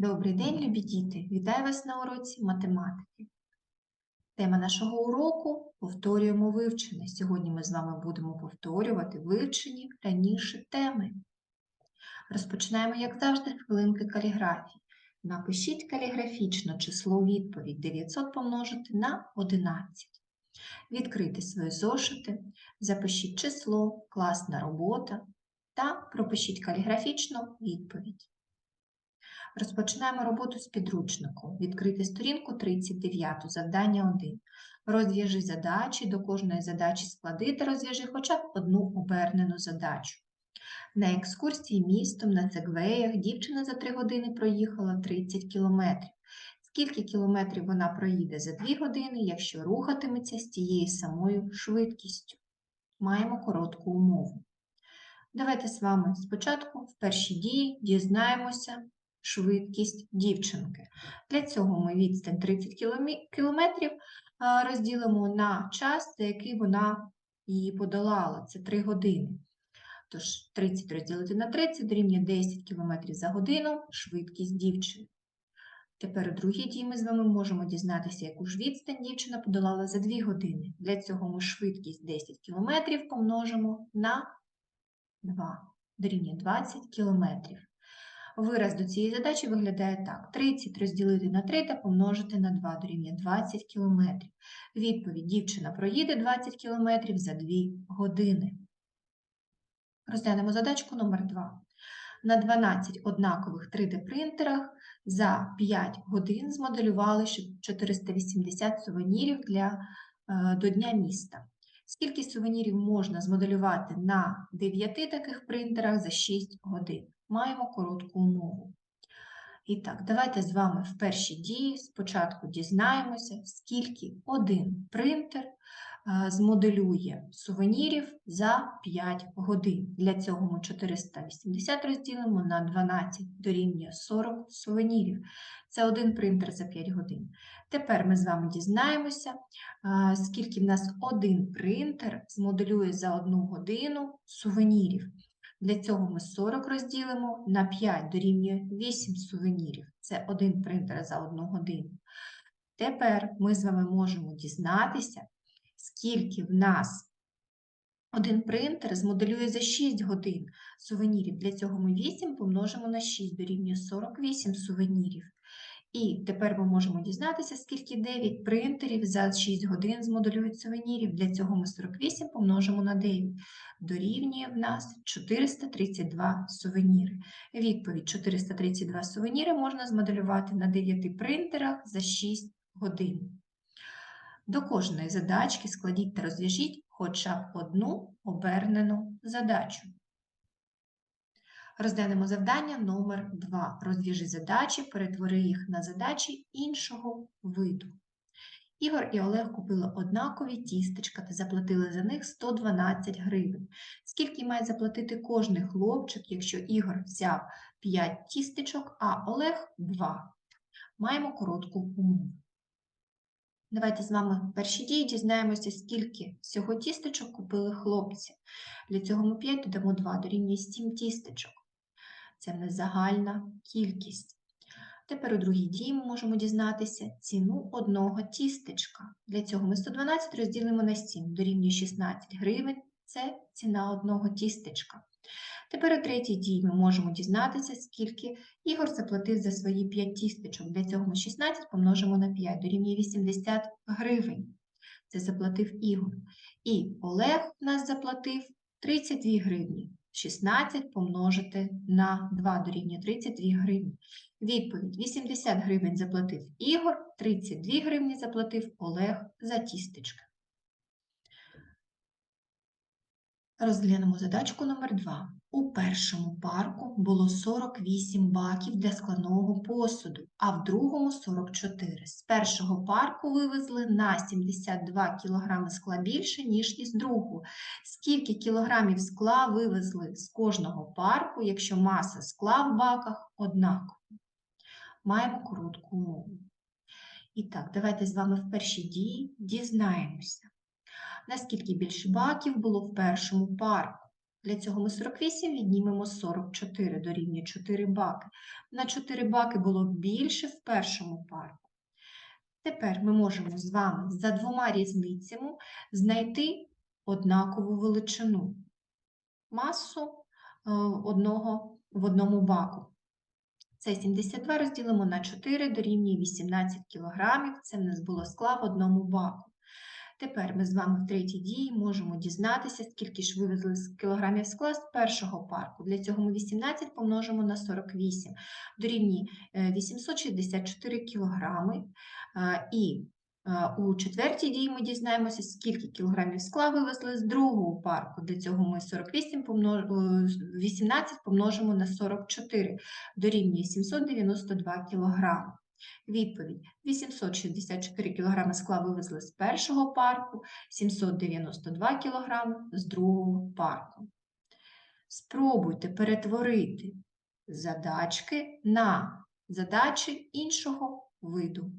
Добрий день, любі діти! Вітаю вас на уроці математики. Тема нашого уроку повторюємо вивчене. Сьогодні ми з вами будемо повторювати вивчені раніше теми. Розпочинаємо, як завжди, хвилинки каліграфії. Напишіть каліграфічно число відповідь 900 помножити на 11. Відкрийте свої зошити, запишіть число, класна робота та пропишіть каліграфічно відповідь. Розпочинаємо роботу з підручнику. Відкрити сторінку 39, завдання 1. Розв'яжи задачі, до кожної задачі склади та розв'яжи хоча б одну обернену задачу. На екскурсії містом на сегвеях дівчина за 3 години проїхала 30 кілометрів. Скільки кілометрів вона проїде за 2 години, якщо рухатиметься з тією самою швидкістю? Маємо коротку умову. Давайте з вами спочатку в першій дії дізнаємося швидкість дівчинки. Для цього ми відстань 30 кілометрів а, розділимо на час, за який вона її подолала. Це 3 години. Тож 30 розділити на 30 дорівнює 10 км за годину швидкість дівчини. Тепер у другій дії ми з вами можемо дізнатися, яку ж відстань дівчина подолала за 2 години. Для цього ми швидкість 10 км помножимо на 2, дорівнює 20 км. Вираз до цієї задачі виглядає так. 30 розділити на 3 та помножити на 2 дорівнює 20 км. Відповідь дівчина проїде 20 км за 2 години. Розглянемо задачку номер 2. На 12 однакових 3D-принтерах за 5 годин змоделювали 480 сувенірів для, е, до Дня міста. Скільки сувенірів можна змоделювати на 9 таких принтерах за 6 годин? Маємо коротку умову. І так, давайте з вами в першій дії спочатку дізнаємося, скільки один принтер е, змоделює сувенірів за 5 годин. Для цього ми 480 розділимо на 12 дорівнює 40 сувенірів. Це один принтер за 5 годин. Тепер ми з вами дізнаємося, е, скільки в нас один принтер змоделює за одну годину сувенірів. Для цього ми 40 розділимо на 5 дорівнює 8 сувенірів. Це один принтер за одну годину. Тепер ми з вами можемо дізнатися, скільки в нас один принтер змоделює за 6 годин сувенірів. Для цього ми 8 помножимо на 6 дорівнює 48 сувенірів. І тепер ми можемо дізнатися, скільки 9 принтерів за 6 годин змоделюють сувенірів. Для цього ми 48 помножимо на 9. Дорівнює в нас 432 сувеніри. Відповідь 432 сувеніри можна змоделювати на 9 принтерах за 6 годин. До кожної задачки складіть та розв'яжіть хоча б одну обернену задачу. Розглянемо завдання номер 2. Розв'яжи задачі, перетвори їх на задачі іншого виду. Ігор і Олег купили однакові тістечка та заплатили за них 112 гривень. Скільки має заплатити кожний хлопчик, якщо Ігор взяв 5 тістечок, а Олег 2? Маємо коротку умову. Давайте з вами в першій дії дізнаємося, скільки всього тістечок купили хлопці. Для цього ми 5 додамо 2, дорівнює 7 тістечок. Це в нас загальна кількість. Тепер у другій дії ми можемо дізнатися ціну одного тістечка. Для цього ми 112 розділимо на 7, дорівнює 16 гривень це ціна одного тістечка. Тепер у третій дії ми можемо дізнатися, скільки Ігор заплатив за свої 5 тістечок. Для цього ми 16 помножимо на 5, дорівнює 80 гривень. Це заплатив Ігор. І Олег у нас заплатив 32 гривні. 16 помножити на 2 дорівнює 32 гривні. Відповідь: 80 гривень заплатив Ігор, 32 гривні заплатив Олег за тістечки. Розглянемо задачку номер 2. У першому парку було 48 баків для скляного посуду, а в другому 44. З першого парку вивезли на 72 кг скла більше, ніж із другого. Скільки кілограмів скла вивезли з кожного парку, якщо маса скла в баках однакова? Маємо коротку умову. І так, давайте з вами в першій дії дізнаємося наскільки більше баків було в першому парку. Для цього ми 48 віднімемо 44 дорівнює 4 баки. На 4 баки було більше в першому парку. Тепер ми можемо з вами за двома різницями знайти однакову величину масу е, одного в одному баку. Це 72 розділимо на 4 дорівнює 18 кг. Це в нас було скла в одному баку. Тепер ми з вами в третій дії можемо дізнатися, скільки ж вивезли з кілограмів скла з першого парку. Для цього ми 18 помножимо на 48, дорівнює е, 864 кілограми. Е, І е, у четвертій дії ми дізнаємося, скільки кілограмів скла вивезли з другого парку. Для цього ми 48 помнож... е, 18 помножимо на 44, дорівнює 792 кілограми. Відповідь: 864 кг скла вивезли з першого парку, 792 кг з другого парку. Спробуйте перетворити задачки на задачі іншого виду.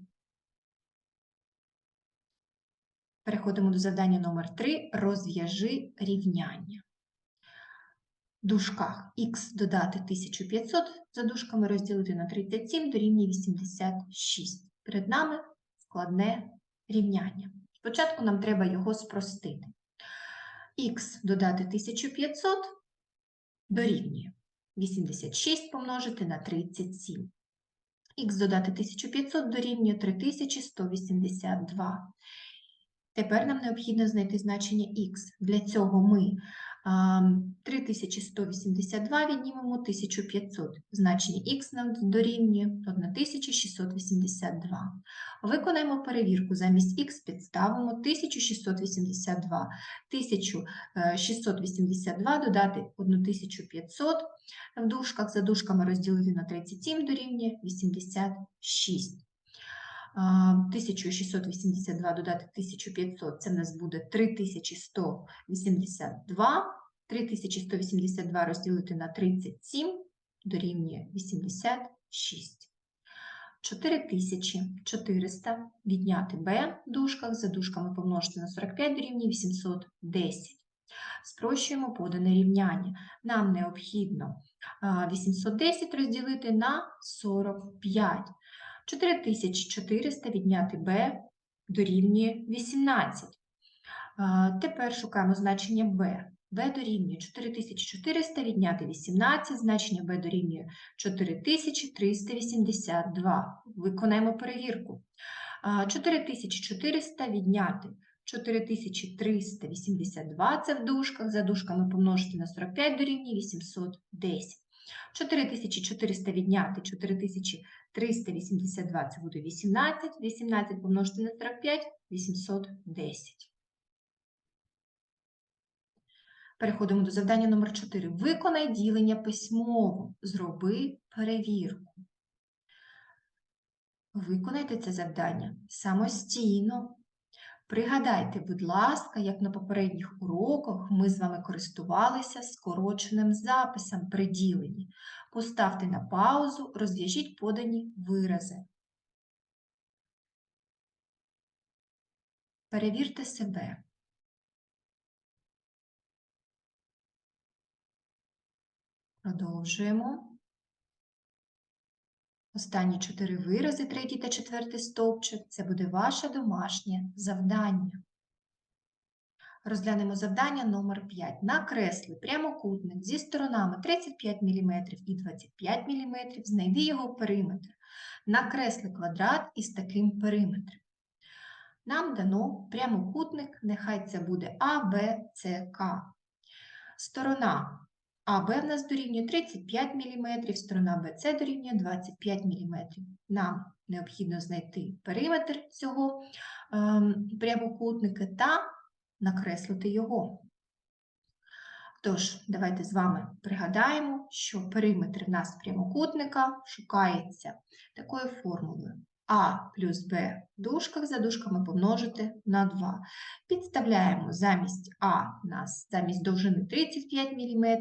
Переходимо до завдання номер 3. Розв'яжи рівняння. Дужках х додати 1500, за дужками розділити на 37 дорівнює 86. Перед нами складне рівняння. Спочатку нам треба його спростити. х додати 1500 дорівнює 86 помножити на 37. х додати 1500 дорівнює 3182. Тепер нам необхідно знайти значення х. Для цього ми 3182 віднімемо 1500. Значення х нам дорівнює 1682. Виконаємо перевірку. Замість х підставимо 1682. 1682 додати 1500. В дужках за дужками розділити на 37 дорівнює 86. А, 1682 додати 1500, це в нас буде 3182. 3182 розділити на 37 дорівнює 86. 4400 відняти b в дужках, за дужками помножити на 45 дорівнює 810. Спрощуємо подане рівняння. Нам необхідно 810 розділити на 45. 4400 відняти b дорівнює 18. Тепер шукаємо значення b. b дорівнює 4400 відняти 18, значення b дорівнює 4382. Виконаємо перевірку. 4400 відняти 4382 це в дужках, за дужками помножити на 45 дорівнює 810. 4400 відняти 4382 це буде 18, 18 помножити на 45 810. Переходимо до завдання номер 4. Виконай ділення письмово. Зроби перевірку. Виконайте це завдання самостійно. Пригадайте, будь ласка, як на попередніх уроках ми з вами користувалися скороченим записом при діленні. Поставте на паузу, розв'яжіть подані вирази. Перевірте себе. Продовжуємо. Останні чотири вирази, третій та четвертий стовпчик, це буде ваше домашнє завдання. Розглянемо завдання номер 5. Накресли прямокутник зі сторонами 35 мм і 25 мм, знайди його периметр. Накресли квадрат із таким периметром. Нам дано прямокутник, нехай це буде А, Б, С, К. Сторона АБ в нас дорівнює 35 мм, сторона БЦ дорівнює 25 мм. Нам необхідно знайти периметр цього ем, прямокутника та накреслити його. Тож, давайте з вами пригадаємо, що периметр в нас прямокутника шукається такою формулою. А плюс Б в дужках за дужками помножити на 2. Підставляємо замість А нас замість довжини 35 мм,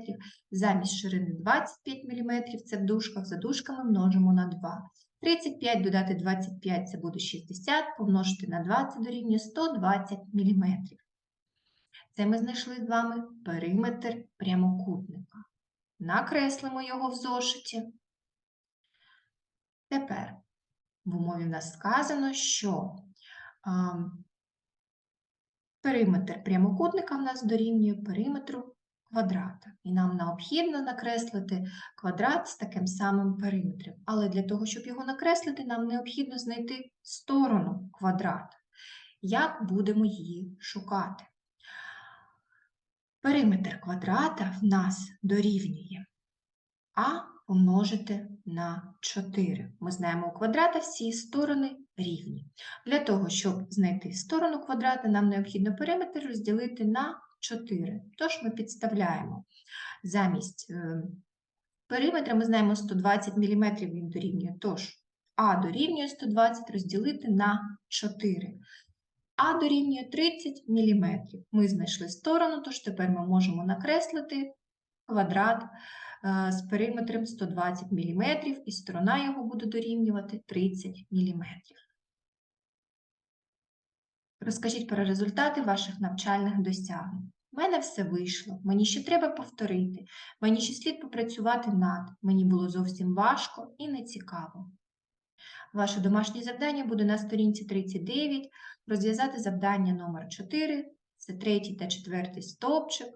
замість ширини 25 мм, це в дужках, за дужками множимо на 2. 35 додати 25 це буде 60, помножити на 2 це дорівнює 120 мм. Це ми знайшли з вами периметр прямокутника. Накреслимо його в зошиті. Тепер в умові в нас сказано, що а, периметр прямокутника в нас дорівнює периметру квадрата. І нам необхідно накреслити квадрат з таким самим периметром. Але для того, щоб його накреслити, нам необхідно знайти сторону квадрата. Як будемо її шукати? Периметр квадрата в нас дорівнює а помножити на 4. Ми знаємо, у квадрата всі сторони рівні. Для того, щоб знайти сторону квадрата, нам необхідно периметр розділити на 4. Тож ми підставляємо замість е, периметра, ми знаємо 120 мм він дорівнює. Тож а дорівнює 120 розділити на 4. А дорівнює 30 мм. Ми знайшли сторону, тож тепер ми можемо накреслити квадрат е, з периметром 120 мм, і сторона його буде дорівнювати 30 мм. Розкажіть про результати ваших навчальних досягнень. У мене все вийшло, мені ще треба повторити, мені ще слід попрацювати над, мені було зовсім важко і нецікаво. Ваше домашнє завдання буде на сторінці 39, розв'язати завдання номер 4, це третій та четвертий стовпчик.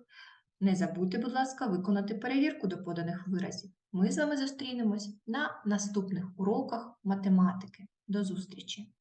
Не забудьте, будь ласка, виконати перевірку до поданих виразів. Ми з вами зустрінемось на наступних уроках математики. До зустрічі!